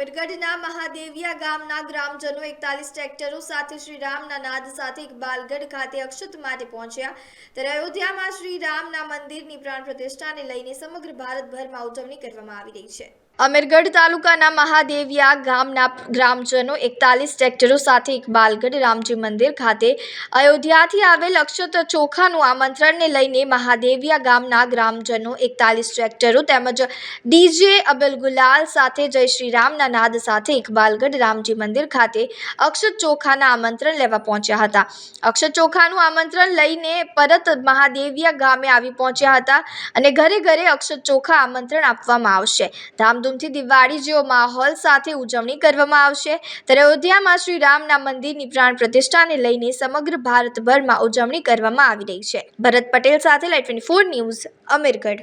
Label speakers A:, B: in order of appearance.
A: અમીરગઢના મહાદેવિયા ગામના ગ્રામજનો એકતાલીસ ટ્રેક્ટરો સાથે શ્રીરામના નાદ સાથે બાલગઢ ખાતે અક્ષત માટે પહોંચ્યા. ત્યારે અયોધ્યામાં શ્રીરામના મંદિરની પ્રાણ પ્રતિષ્ઠાને લઈને સમગ્ર ભારતભરમાં ઉજવણી કરવામાં આવી રહી છે. અમીરગઢ તાલુકાના મહાદેવિયા ગામના ગ્રામજનો એકતાલીસ ટ્રેક્ટરો સાથે ઇકબાલગઢ રામજી મંદિર ખાતે અયોધ્યાથી આવેલ અક્ષત ચોખાનું આમંત્રણને લઈને મહાદેવિયા ગામના ગ્રામજનો એકતાલીસ ટ્રેક્ટરો તેમજ ડીજે અબલ ગુલાલ સાથે જય શ્રી રામના નાદ સાથે ઇકબાલગઢ રામજી મંદિર ખાતે અક્ષત ચોખાના આમંત્રણ લેવા પહોંચ્યા હતા. અક્ષત ચોખાનું આમંત્રણ લઈને પરત મહાદેવિયા ગામે આવી પહોંચ્યા હતા અને ઘરે ઘરે અક્ષત ચોખા આમંત્રણ આપવામાં આવશે. ધામધૂમથી દિવાળી જેવો માહોલ સાથે ઉજવણી કરવામાં આવશે. ત્યારે અયોધ્યામાં શ્રી રામના મંદિરની પ્રાણ પ્રતિષ્ઠાને લઈને સમગ્ર ભારતભરમાં ઉજવણી કરવામાં આવી રહી છે. ભરત પટેલ સાથે light twenty four news, Amirgadh.